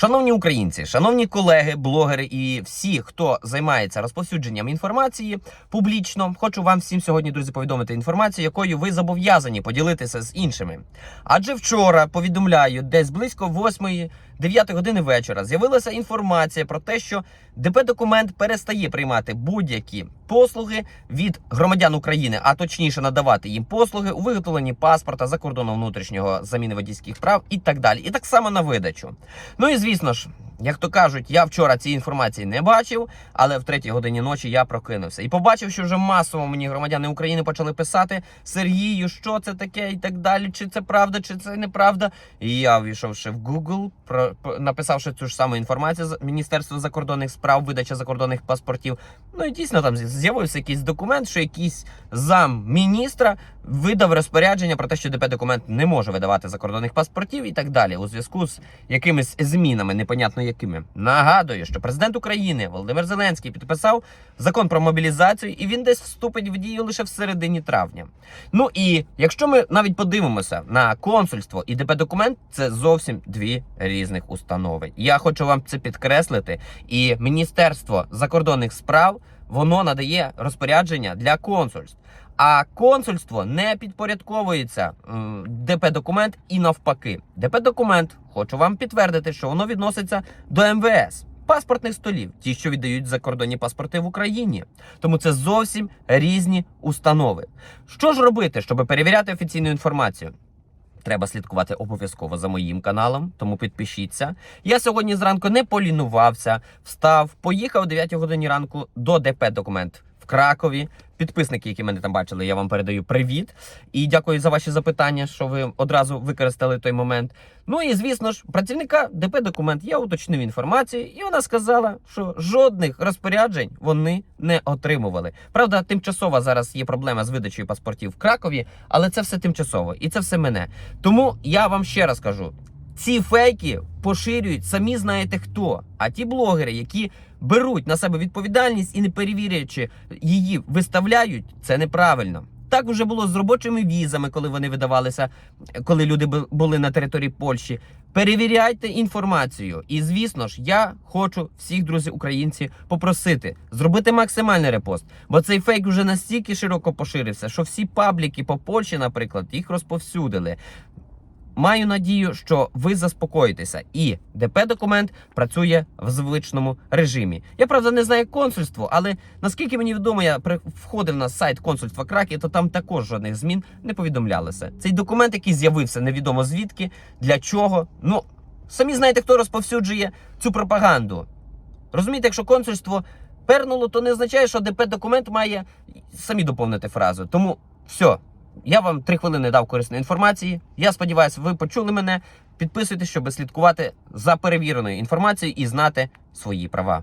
Шановні українці, шановні колеги, блогери і всі, хто займається розповсюдженням інформації публічно, хочу вам всім сьогодні, друзі, повідомити інформацію, якою ви зобов'язані поділитися з іншими. Адже вчора повідомляю, десь близько 8-9 години вечора з'явилася інформація про те, що ДП документ перестає приймати будь-які послуги від громадян України, а точніше надавати їм послуги у виготовленні паспорта за кордоном внутрішнього заміни водійських прав і так далі. І так само на видачу. Ну і звісно ж, як то кажуть, я вчора цієї інформації не бачив, але в третій годині ночі я прокинувся і побачив, що вже масово мені громадяни України почали писати Сергію, що це таке, і так далі. Чи це правда, чи це неправда. І я війшовши в Google, про- написавши цю ж саму інформацію з Міністерства закордонних справ, видача закордонних паспортів. Ну і дійсно там з'явився якийсь документ, що якийсь зам міністра видав розпорядження про те, що ДП документ не може видавати закордонних паспортів і так далі, у зв'язку з якимись змінами, непонятно якими. Нагадую, що президент України Володимир Зеленський підписав закон про мобілізацію, і він десь вступить в дію лише в середині травня. Ну і якщо ми навіть подивимося на консульство і ДП документ, це зовсім дві різних установи. Я хочу вам це підкреслити. І Міністерство закордонних справ воно надає розпорядження для консульств. А консульство не підпорядковується ДП документ і навпаки. ДП документ хочу вам підтвердити, що воно відноситься до МВС. Паспортних столів, ті, що віддають закордонні паспорти в Україні, тому це зовсім різні установи. Що ж робити, щоб перевіряти офіційну інформацію? Треба слідкувати обов'язково за моїм каналом, тому підпишіться. Я сьогодні зранку не полінувався, встав, поїхав о 9 годині ранку до ДП документ в Кракові. Підписники, які мене там бачили, я вам передаю привіт. І дякую за ваші запитання, що ви одразу використали той момент. Ну і звісно ж, працівника ДП документ я уточнив інформацію, і вона сказала, що жодних розпоряджень вони не отримували. Правда, тимчасова зараз є проблема з видачею паспортів в Кракові, але це все тимчасово і це все мене. Тому я вам ще раз кажу: ці фейки поширюють самі знаєте хто. А ті блогери, які беруть на себе відповідальність і не перевіряючи її, виставляють, це неправильно. Так вже було з робочими візами, коли вони видавалися, коли люди бу- були на території Польщі. Перевіряйте інформацію. І звісно ж, я хочу всіх друзі українці попросити зробити максимальний репост, бо цей фейк вже настільки широко поширився, що всі пабліки по Польщі, наприклад, їх розповсюдили. Маю надію, що ви заспокоїтеся, і ДП документ працює в звичному режимі. Я правда не знаю консульство, але наскільки мені відомо, я входив на сайт консульства Кракі, то там також жодних змін не повідомлялося. Цей документ, який з'явився, невідомо звідки, для чого. Ну самі знаєте, хто розповсюджує цю пропаганду. Розумієте, якщо консульство пернуло, то не означає, що ДП документ має самі доповнити фразу. Тому все. Я вам три хвилини дав корисної інформації. Я сподіваюся, ви почули мене. Підписуйтесь, щоб слідкувати за перевіреною інформацією і знати свої права.